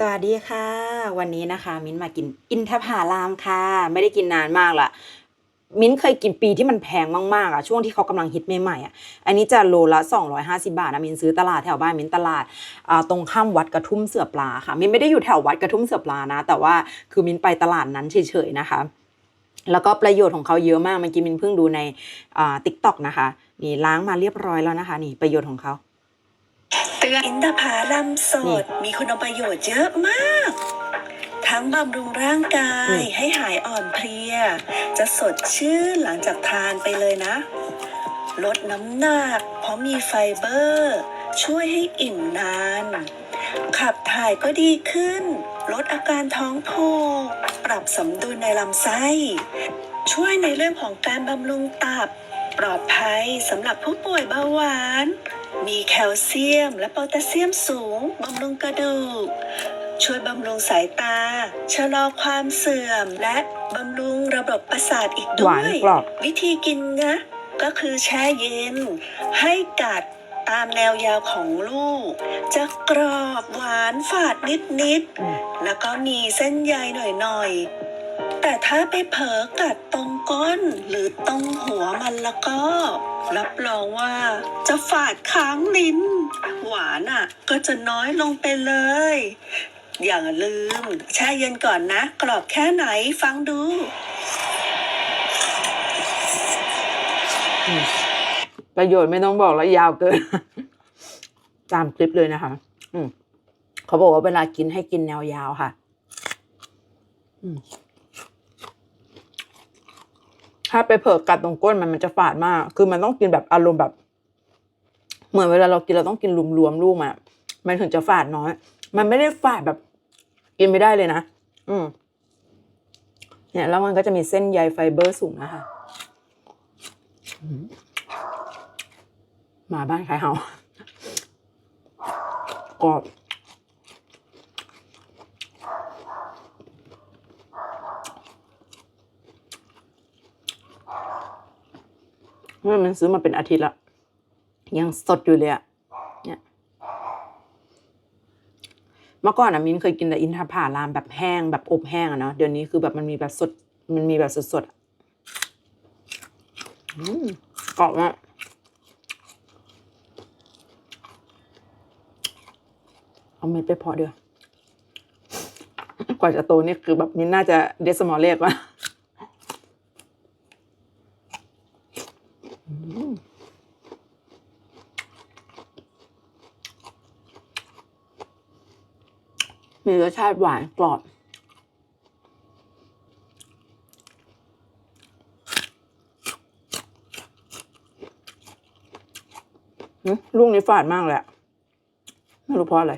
สวัสดีค่ะ วันนี้นะคะ มิ้นมากินอินทผลามค่ะ ไม่ได้กินนานมากละมิ้นเคยกินปีที่มันแพงมากๆอะช่วงที่เขากำลังฮิตใหม่ๆอะอันนี้จะโลละ 250 บาทนะมิ้นซื้อตลาดแถวบ้านมิ้นตลาดตรงข้ามวัดกระทุ่มเสือปลาค่ะมิ้นไม่ได้อยู่แถววัดกระทุ่มเสือปลานะ แต่ว่าคือมิ้นไปตลาดนั้นเฉยๆนะคะ แล้วก็ประโยชน์ของเขาเยอะมากเมื่อกี้มิ้นเพิ่งดูในอ่าติ๊กต็อกนะคะนี่ล้างมาเรียบร้อยแล้วนะคะ นี่ประโยชน์ของเขา เตือนอินทผลัมสด มีคุณประโยชน์เยอะมาก ทั้งบำรุงร่างกายอืมให้หายอ่อนเพลีย จะสดชื่นหลังจากทานไปเลยนะ ลดน้ำหนัก เพราะมีไฟเบอร์ ช่วยให้อิ่มนาน ขับถ่ายก็ดีขึ้น ลดอาการท้องผูกปรับสมดุลในลำไส้ ช่วยในเรื่องของการบำรุงตับ ปลอดภัยสำหรับผู้ป่วยเบาหวาน มีแคลเซียมและโพแทสเซียมสูงบำรุงกระดูก ช่วยบำรุงสายตา ชะลอความเสื่อมและบำรุงระบบประสาทอีกหด้วาวนยกรอบ วิธีกินนะ ก็คือแช่เย็น ให้กัดตามแนวยาวของลูก จะกรอบหวานฝาดนิดอืมๆแล้วก็มีเส้นใยหน่อยๆ แต่ถ้าไปเผลอกัดตรงก้นหรือตรงหัวมันแล้วก็ รับรองว่าจะฝาดค้างลิ้น หวานอะ ก็จะน้อยลงไปเลย อย่าลืมแช่เย็นก่อนนะ กรอบแค่ไหนฟังดูประโยชน์ไม่ต้องบอกแล้วยาวเกิน ตามคลิปเลยนะคะ อืมเขาบอกว่าเวลากินให้กินแนวยาวค่ะ อืม ถ้าไปเผลอกัดตรงก้นมันมันจะฝาดมาก คือมันต้องกินแบบอารมณ์แบบ เหมือนเวลาเรากินเราต้องกินรวมๆลูกมันอะมันถึงจะฝาดน้อย มันไม่ได้ฝาดแบบ กินไม่ได้เลยนะ อืม เนี่ย แล้วมันก็จะมีเส้นใยไฟเบอร์สูงนะคะหมาบ้านใครเหากรอบ เมื่อมันซื้อมาเป็นอาทิตย์ละยังสดอยู่เลยอะเนี่ยเมื่อก่อนอะมินเคยกินแต่อินทผลามแบบแห้งแบบอบแห้งอะเนาะเดี๋ยวนี้คือแบบมันมีแบบสด มันมีแบบสดๆอะอืมกรอบมากเอาเม็ดไปเพาะเดียวกว่าจะโตนี่คือแบบมินน่าจะเดสมอลเลกว่ะอืม มีรสชาติหวานกรอบ ลูกนี้ฝาดมากเลยอะไม่รู้เพราะอะไร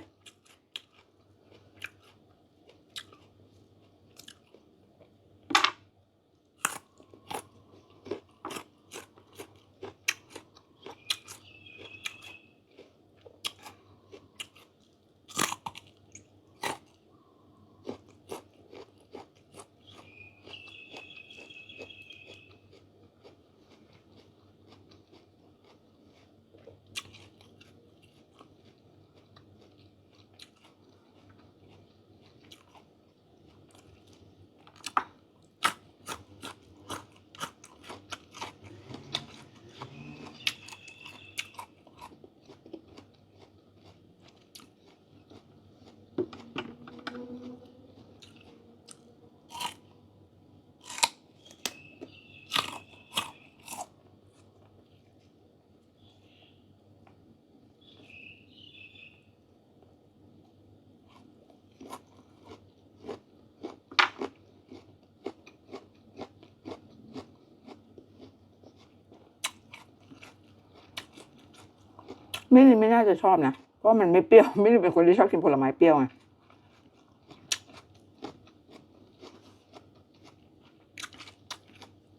ไม่ไม่น่าจะชอบนะเพราะมันไม่เปรี้ยวไม่ได้เป็นคนที่ชอบกินผลไม้เปรี้ยวไง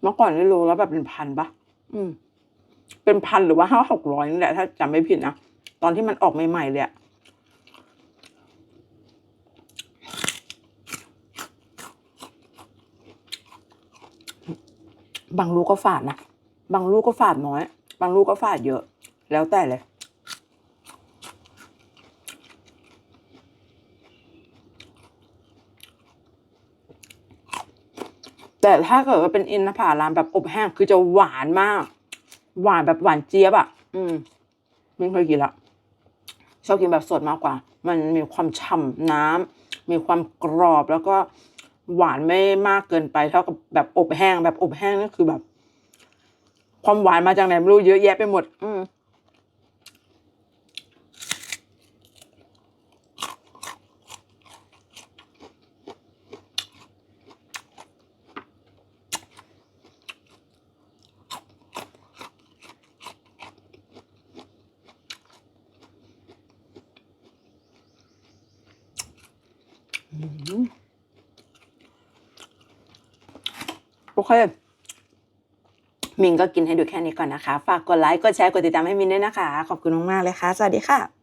เมื่อก่อนนี่โลแล้วแบบเป็นพันปะอืม เป็นพันหรือว่าห้าหกร้อยนี่แหละ ถ้าจำไม่ผิดนะ ตอนที่มันออกใหม่ๆเลยอะบางลูกก็ฝาดนะ บางลูกก็ฝาดน้อย บางลูกก็ฝาดเยอะ แล้วแต่เลย แต่ถ้าเกิดว่าเป็นอินทผลัมแบบอบแห้งคือจะหวานมาก หวานแบบหวานเจี๊ยบอะ อืมไม่เคยกินละชอบกินแบบสดมากกว่า มันมีความฉ่ำน้ำมีความกรอบแล้วก็หวานไม่มากเกินไป เท่ากับแบบอบแห้งแบบอบแห้งนี่คือแบบ ความหวานมาจากไหนไม่รู้เยอะแยะไปหมด อืม โอเคมินก็กินให้ดูแค่นี้ก่อนนะคะ ฝากกดไลค์ กดแชร์ กดติดตามให้มินด้วยนะคะ ขอบคุณมาก ๆ เลยค่ะ สวัสดีค่ะ